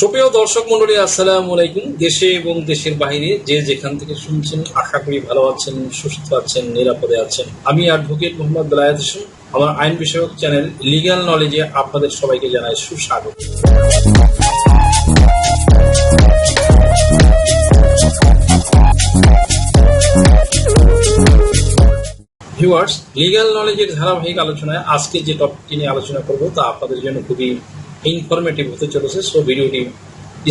সুপ্রিয় দর্শক মন্ডলী, আসসালামু আলাইকুম। দেশে এবং দেশের বাইরে যে যেখান থেকে শুনছেন, আশা করি ভালো আছেন, সুস্থ আছেন, নিরাপদে আছেন। আমি অ্যাডভোকেট মোহাম্মদ বেলায়েত হোসেন। আমার আইন বিষয়ক চ্যানেল লিগ্যাল নলেজে আপনাদের সবাইকে জানাই সুস্বাগত। ভিউয়ার্স লিগ্যাল নলেজের ধারাবাহিক আলোচনায় আজকে যে টপিকটি নিয়ে আলোচনা করব তা আপনাদের জন্য খুবই ইনফরমেটিভ হতে চলেছে সো ভিডিওটি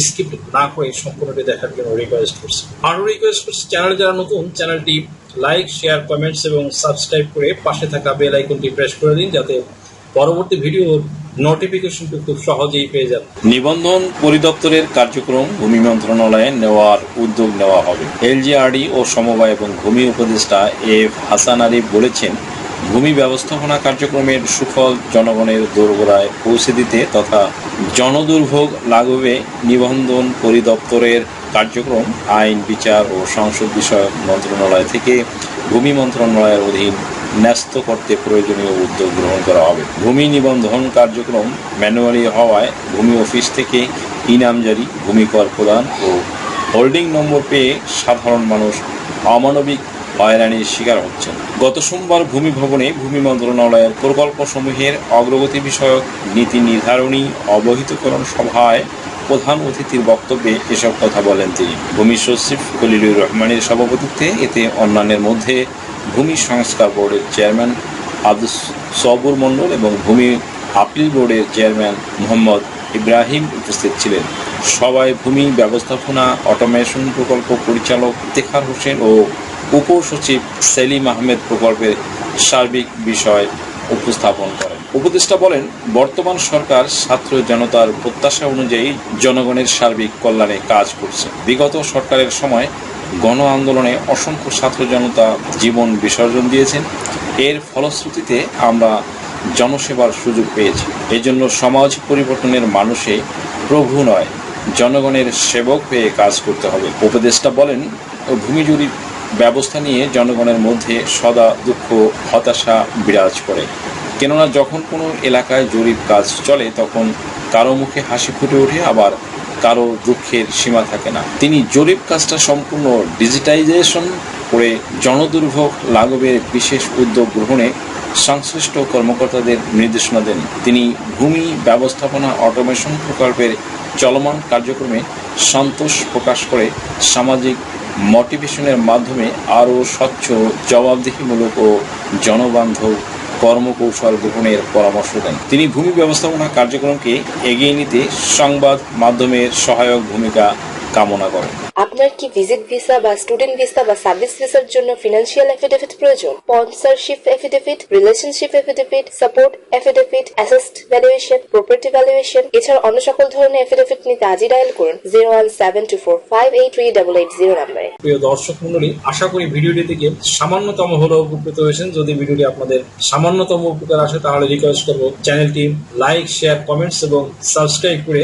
স্কিপ না করে সম্পূর্ণটি দেখার জন্য রিকোয়েস্ট করছি। আরও রিকোয়েস্ট করছি চ্যানেল যারা নতুন চ্যানেলটি লাইক শেয়ার কমেন্টস এবং সাবস্ক্রাইব করে পাশে থাকা বেল আইকনটি প্রেস করে দিন, যাতে পরবর্তী ভিডিওর নোটিফিকেশনটি খুব সহজেই পেয়ে যান। নিবন্ধন পরিদপ্তরের কার্যক্রম ভূমি মন্ত্রণালয়ে নেওয়ার উদ্যোগ নেওয়া হবে। এলজিআরডি ও সমবায় এবং ভূমি উপদেষ্টা এফ হাসান আরিফ বলেছেন ভূমি ব্যবস্থাপনা কার্যক্রমের সুফল জনগণের দোরগোড়ায় পৌঁছে দিতে তথা জনদুর্ভোগ লাঘবে নিবন্ধন পরিদপ্তরের কার্যক্রম, আইন, বিচার ও সংসদ বিষয়ক মন্ত্রণালয় থেকে ভূমি মন্ত্রণালয়ের অধীন ন্যস্ত করতে প্রয়োজনীয় উদ্যোগ গ্রহণ করা হবে। ভূমি নিবন্ধন কার্যক্রম ম্যানুয়ালি হওয়ায় ভূমি অফিস থেকে ইনামজারি ভূমি কর প্রদান ও হোল্ডিং নম্বর পেয়ে সাধারণ মানুষ অমানবিক হয়রানির শিকার হচ্ছেন। গত সোমবার ভূমি ভবনে ভূমি মন্ত্রণালয়ের প্রকল্পসমূহের অগ্রগতি বিষয়ক নীতি নির্ধারণী অবহিতকরণ সভায় প্রধান অতিথির বক্তব্যে এসব কথা বলেন তিনি। ভূমি সচিব খলিলুর রহমানের সভাপতিত্বে এতে অন্যান্যের মধ্যে ভূমি সংস্কার বোর্ডের চেয়ারম্যান আব্দুল সবুর মণ্ডল এবং ভূমি আপিল বোর্ডের চেয়ারম্যান মোহাম্মদ ইব্রাহিম উপস্থিত ছিলেন। সবাই ভূমি ব্যবস্থাপনা, অটোমেশন প্রকল্প পরিচালক ইফতেখার হোসেন ও উপসচিব সেলিম আহমেদ প্রকল্পের সার্বিক বিষয় উপস্থাপন করেন। উপদেষ্টা বলেন, বর্তমান সরকার ছাত্র জনতার প্রত্যাশা অনুযায়ী জনগণের সার্বিক কল্যাণে কাজ করছে। বিগত সরকারের সময় গণ আন্দোলনে অসংখ্য ছাত্র জনতা জীবন বিসর্জন দিয়েছেন। এর ফলশ্রুতিতে আমরা জনসেবার সুযোগ পেয়েছি। এজন্য সমাজ পরিবর্তনের মানুষে প্রভু নয়, জনগণের সেবক হয়ে কাজ করতে হবে। উপদেষ্টা বলেন, ভূমি জরিপ ব্যবস্থা নিয়ে জনগণের মধ্যে সদা দুঃখ, হতাশা বিরাজ করে। কেননা যখন কোনো এলাকায় জরিপ কাজ চলে, তখন কারও মুখে হাসি ফুটে ওঠে, আবার কারও দুঃখের সীমা থাকে না। তিনি জরিপ কাজটা সম্পূর্ণ ডিজিটাইজেশন করে জনদুর্ভোগ লাঘবের বিশেষ উদ্যোগ গ্রহণে সংশ্লিষ্ট কর্মকর্তাদের নির্দেশনা দেন। তিনি ভূমি ব্যবস্থাপনা অটোমেশন প্রকল্পের চলমান কার্যক্রমে সন্তোষ প্রকাশ করে সামাজিক মোটিভেশনের মাধ্যমে আরও স্বচ্ছ, জবাবদিহিমূলক ও জনবান্ধব কর্মকৌশল গ্রহণের পরামর্শ দেন। তিনি ভূমি ব্যবস্থাপনা কার্যক্রমকে এগিয়ে নিতে সংবাদ মাধ্যমের সহায়ক ভূমিকা কামনা করেন আপনার কি ভিজিট ভিসা বা স্টুডেন্ট ভিসা বা সার্ভিস ভিসার জন্য ফিনান্সিয়াল এফিডেভিট প্রয়োজন? Sponsorship affidavit relationship affidavit support affidavit asset valuation property valuation এছাড়া অন্য সকল ধরনের এফিডেভিট নিতে আজই ডায়াল করুন zero one seven two four five eight three double eight zero নাম্বারে। প্রিয় দর্শক মন্ডলী আশা করি ভিডিওটি থেকে সামান্যতম হলেও উপকৃত হয়েছেন। যদি ভিডিওটি আপনাদের সামান্যতম উপকার আসে তাহলে রিকোয়েস্ট করব চ্যানেলটি লাইক শেয়ার কমেন্টস এবং সাবস্ক্রাইব করে